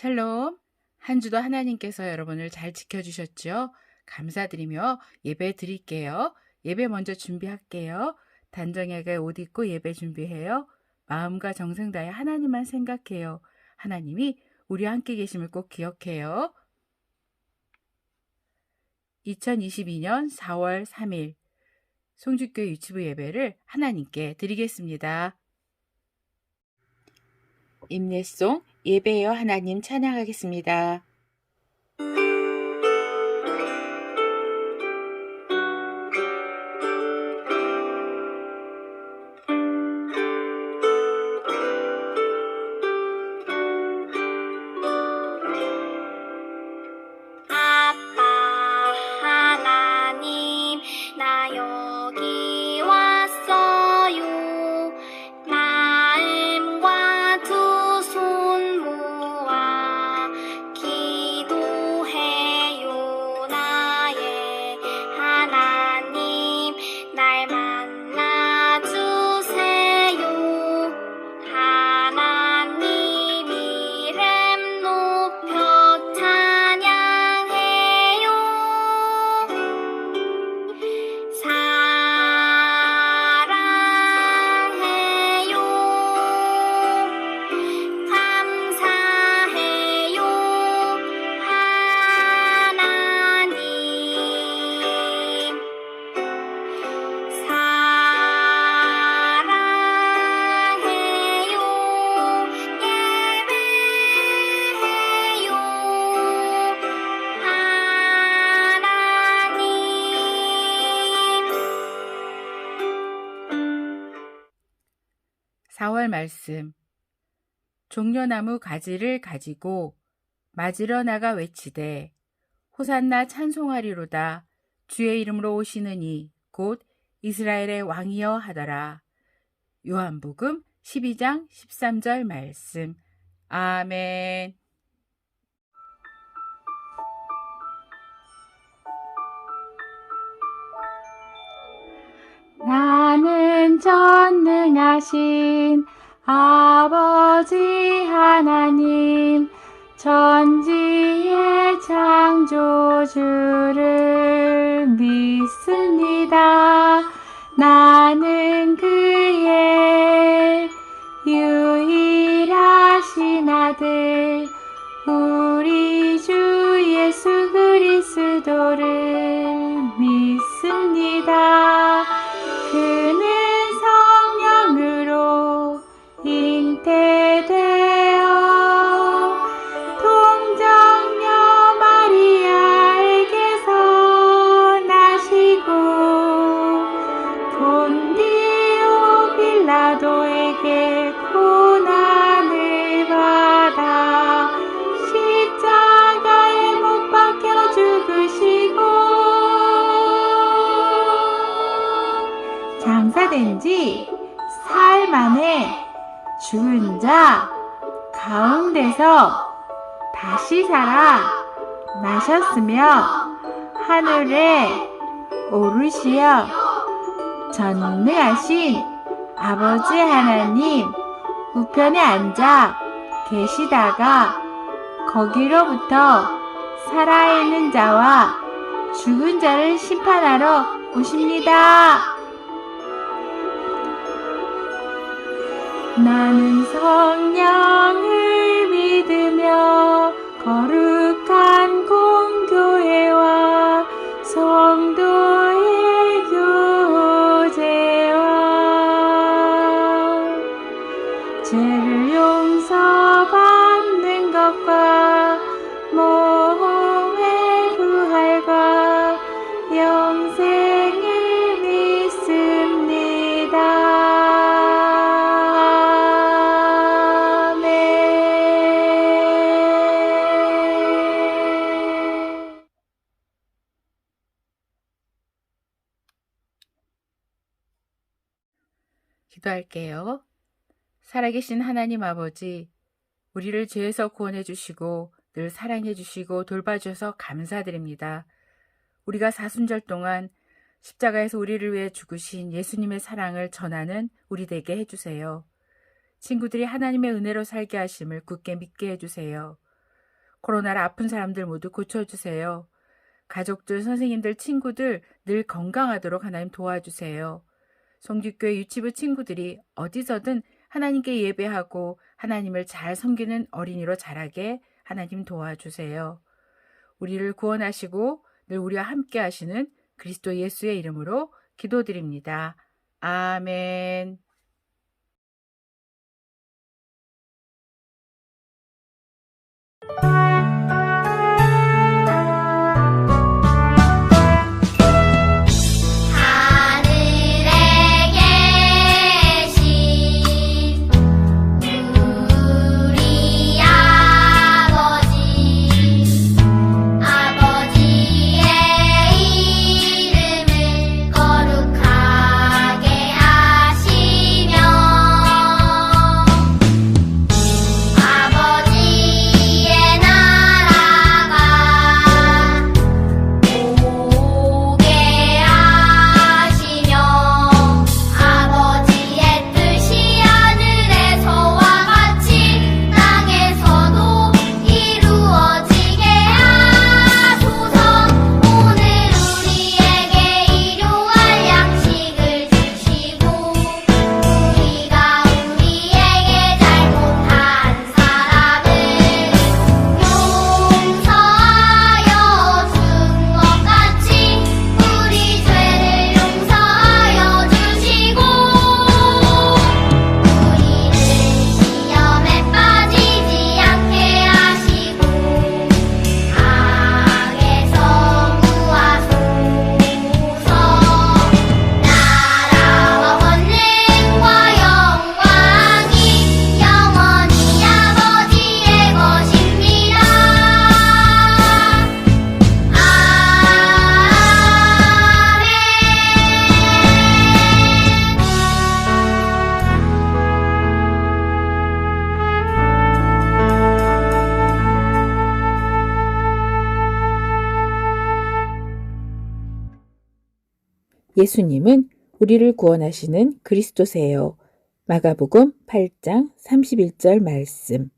샬롬. 한 주도 하나님께서 여러분을 잘 지켜주셨죠? 감사드리며 예배 드릴게요. 예배 먼저 준비할게요. 단정하게 옷 입고 예배 준비해요. 마음과 정성 다해 하나님만 생각해요. 하나님이 우리와 함께 계심을 꼭 기억해요. 2022년 4월 3일 송주교 유치부 예배를 하나님께 드리겠습니다. 임례송 예배여 하나님 찬양하겠습니다. 말씀. 종려나무 가지를 가지고 맞으러 나가 외치되 호산나 찬송하리로다 주의 이름으로 오시느니 곧 이스라엘의 왕이여 하더라. 요한복음 12장 13절 말씀. 아멘. 나는 전능하신 아버지 하나님 전지의 창조주를 믿습니다. 나는 그의 유일하신 아들 우리 죽은 자 가운데서 다시 살아 나셨으며 하늘에 오르시어 전능하신 아버지 하나님 우편에 앉아 계시다가 거기로부터 살아있는 자와 죽은 자를 심판하러 오십니다. 나는 성령을 믿으며 거룩 기도할게요. 살아계신 하나님 아버지, 우리를 죄에서 구원해 주시고 늘 사랑해 주시고 돌봐 주셔서 감사드립니다. 우리가 사순절 동안 십자가에서 우리를 위해 죽으신 예수님의 사랑을 전하는 우리 되게 해주세요. 친구들이 하나님의 은혜로 살게 하심을 굳게 믿게 해주세요. 코로나로 아픈 사람들 모두 고쳐주세요. 가족들, 선생님들, 친구들 늘 건강하도록 하나님 도와주세요. 성직교회 유치부 친구들이 어디서든 하나님께 예배하고 하나님을 잘 섬기는 어린이로 자라게 하나님 도와주세요. 우리를 구원하시고 늘 우리와 함께 하시는 그리스도 예수의 이름으로 기도드립니다. 아멘. 예수님은 우리를 구원하시는 그리스도세요. 마가복음 8장 31절 말씀.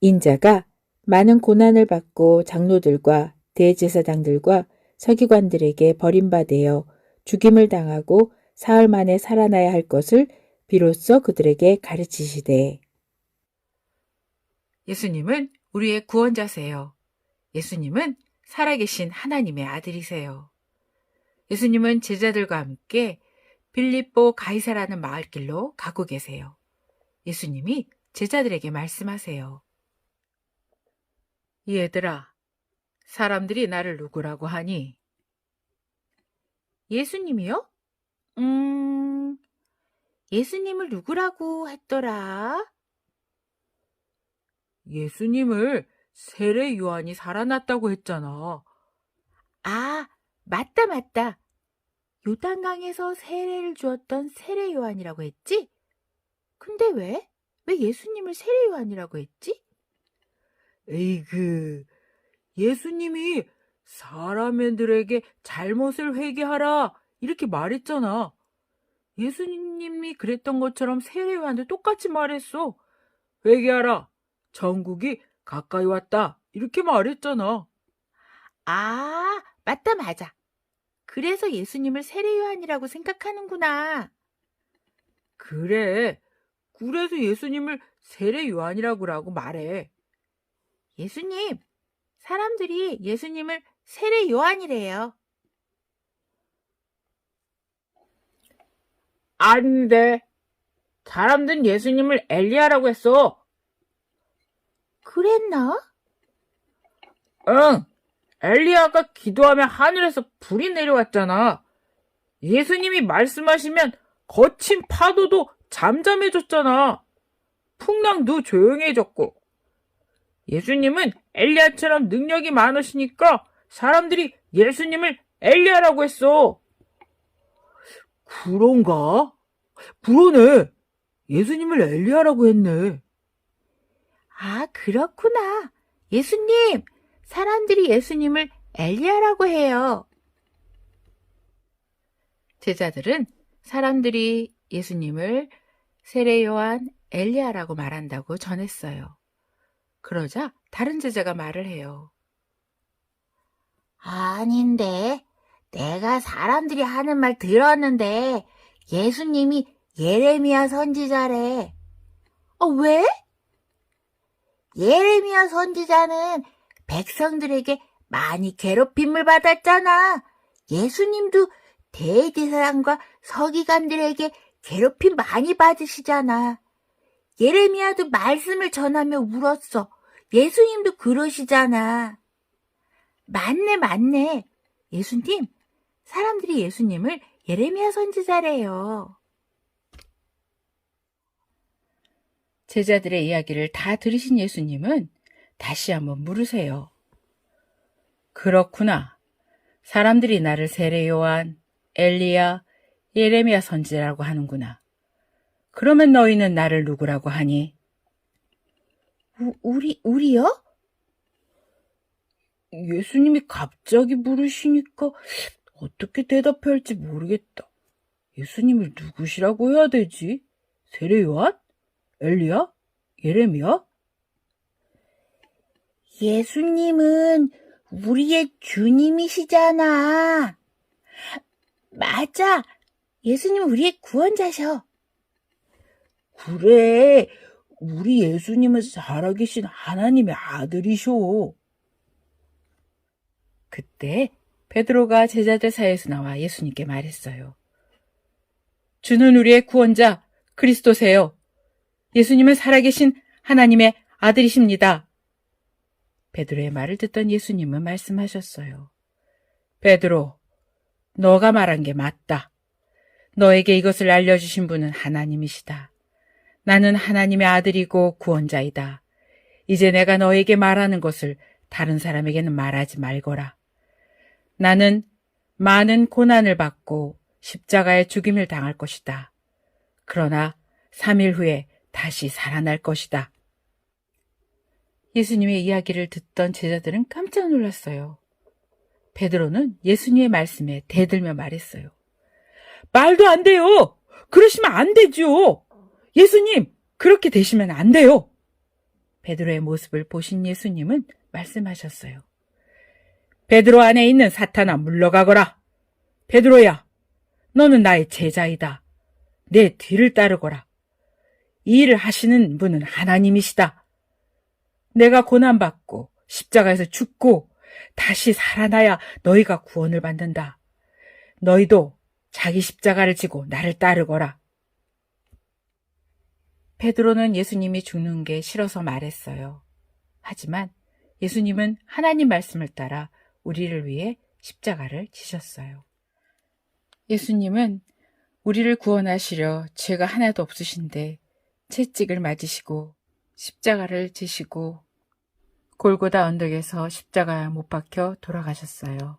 인자가 많은 고난을 받고 장로들과 대제사장들과 서기관들에게 버림받아 죽임을 당하고 사흘 만에 살아나야 할 것을 비로소 그들에게 가르치시되. 예수님은 우리의 구원자세요. 예수님은 살아계신 하나님의 아들이세요. 예수님은 제자들과 함께 빌립보 가이사라는 마을길로 가고 계세요. 예수님이 제자들에게 말씀하세요. 얘들아, 사람들이 나를 누구라고 하니? 예수님이요? 음, 예수님을 누구라고 했더라? 예수님을 세례 요한이 살아났다고 했잖아. 아, 맞다, 맞다. 요단강에서 세례를 주었던 세례 요한이라고 했지? 근데 왜? 왜 예수님을 세례 요한이라고 했지? 에이그, 예수님이 사람들에게 잘못을 회개하라 이렇게 말했잖아. 예수님이 그랬던 것처럼 세례 요한도 똑같이 말했어. 회개하라. 전국이 가까이 왔다. 이렇게 말했잖아. 아, 맞다, 맞아. 그래서 예수님을 세례 요한이라고 생각하는구나. 그래. 그래서 예수님을 세례 요한이라고 말해. 예수님, 사람들이 예수님을 세례 요한이래요. 아닌데. 사람들은 예수님을 엘리야라고 했어. 그랬나? 응. 엘리야가 기도하면 하늘에서 불이 내려왔잖아. 예수님이 말씀하시면 거친 파도도 잠잠해졌잖아. 풍랑도 조용해졌고. 예수님은 엘리야처럼 능력이 많으시니까 사람들이 예수님을 엘리야라고 했어. 그런가? 그러네. 예수님을 엘리야라고 했네. 아, 그렇구나. 예수님, 사람들이 예수님을 엘리야라고 해요. 제자들은 사람들이 예수님을 세례 요한 엘리야라고 말한다고 전했어요. 그러자 다른 제자가 말을 해요. 아닌데. 내가 사람들이 하는 말 들었는데 예수님이 예레미야 선지자래. 어, 왜? 예레미야 선지자는 백성들에게 많이 괴롭힘을 받았잖아. 예수님도 대제사장과 서기관들에게 괴롭힘 많이 받으시잖아. 예레미야도 말씀을 전하며 울었어. 예수님도 그러시잖아. 맞네, 맞네. 예수님, 사람들이 예수님을 예레미야 선지자래요. 제자들의 이야기를 다 들으신 예수님은 다시 한번 물으세요. 그렇구나. 사람들이 나를 세례 요한, 엘리야, 예레미야 선지라고 하는구나. 그러면 너희는 나를 누구라고 하니? 우, 우리, 우리요? 예수님이 갑자기 물으시니까 어떻게 대답해야 할지 모르겠다. 예수님을 누구시라고 해야 되지? 세례 요한? 엘리야? 예레미야? 예수님은 우리의 주님이시잖아. 맞아. 예수님은 우리의 구원자셔. 그래, 우리 예수님은 살아계신 하나님의 아들이셔. 그때 베드로가 제자들 사이에서 나와 예수님께 말했어요. 주는 우리의 구원자 그리스도세요. 예수님은 살아계신 하나님의 아들이십니다. 베드로의 말을 듣던 예수님은 말씀하셨어요. 베드로, 너가 말한 게 맞다. 너에게 이것을 알려주신 분은 하나님이시다. 나는 하나님의 아들이고 구원자이다. 이제 내가 너에게 말하는 것을 다른 사람에게는 말하지 말거라. 나는 많은 고난을 받고 십자가의 죽임을 당할 것이다. 그러나 3일 후에 다시 살아날 것이다. 예수님의 이야기를 듣던 제자들은 깜짝 놀랐어요. 베드로는 예수님의 말씀에 대들며 말했어요. 말도 안 돼요! 그러시면 안 되죠! 예수님, 그렇게 되시면 안 돼요! 베드로의 모습을 보신 예수님은 말씀하셨어요. 베드로 안에 있는 사탄아 물러가거라. 베드로야, 너는 나의 제자이다. 내 뒤를 따르거라. 이 일을 하시는 분은 하나님이시다. 내가 고난받고 십자가에서 죽고 다시 살아나야 너희가 구원을 받는다. 너희도 자기 십자가를 지고 나를 따르거라. 베드로는 예수님이 죽는 게 싫어서 말했어요. 하지만 예수님은 하나님 말씀을 따라 우리를 위해 십자가를 지셨어요. 예수님은 우리를 구원하시려 죄가 하나도 없으신데 채찍을 맞으시고 십자가를 지시고 골고다 언덕에서 십자가에 못 박혀 돌아가셨어요.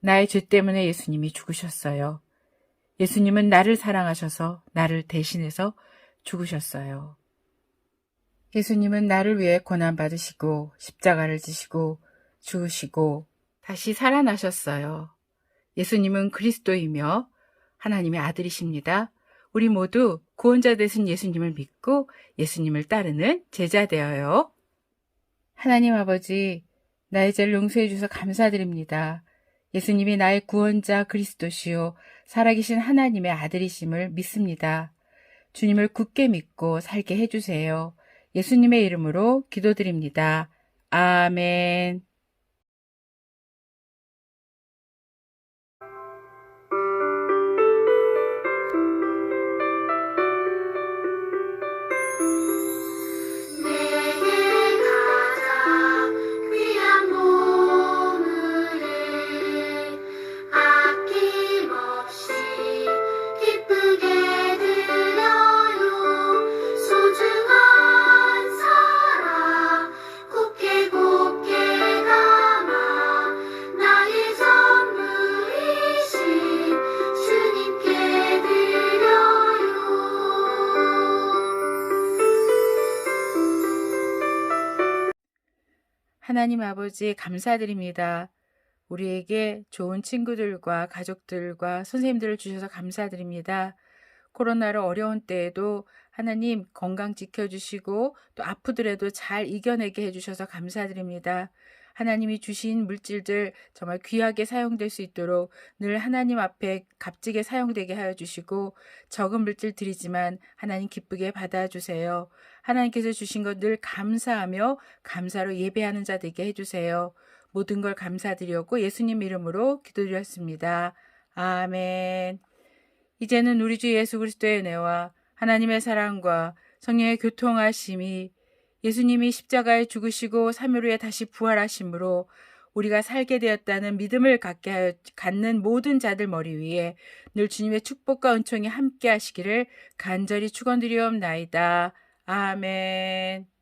나의 죄 때문에 예수님이 죽으셨어요. 예수님은 나를 사랑하셔서 나를 대신해서 죽으셨어요. 예수님은 나를 위해 고난받으시고 십자가를 지시고 죽으시고 다시 살아나셨어요. 예수님은 그리스도이며 하나님의 아들이십니다. 우리 모두 구원자 되신 예수님을 믿고 예수님을 따르는 제자 되어요. 하나님 아버지, 나의 죄를 용서해 주셔서 감사드립니다. 예수님이 나의 구원자 그리스도시요 살아계신 하나님의 아들이심을 믿습니다. 주님을 굳게 믿고 살게 해주세요. 예수님의 이름으로 기도드립니다. 아멘. 하나님 아버지 감사드립니다. 우리에게 좋은 친구들과 가족들과 선생님들을 주셔서 감사드립니다. 코로나로 어려운 때에도 하나님 건강 지켜주시고 또 아프더라도 잘 이겨내게 해주셔서 감사드립니다. 하나님이 주신 물질들 정말 귀하게 사용될 수 있도록 늘 하나님 앞에 값지게 사용되게 하여 주시고 적은 물질 드리지만 하나님 기쁘게 받아주세요. 하나님께서 주신 것 늘 감사하며 감사로 예배하는 자 되게 해주세요. 모든 걸 감사드렸고 예수님 이름으로 기도드렸습니다. 아멘. 이제는 우리 주 예수 그리스도의 은혜와 하나님의 사랑과 성령의 교통하심이 예수님이 십자가에 죽으시고 3일 후에 다시 부활하심으로 우리가 살게 되었다는 믿음을 갖게 하여 갖는 모든 자들 머리 위에 늘 주님의 축복과 은총이 함께 하시기를 간절히 축원드리옵나이다. 아멘.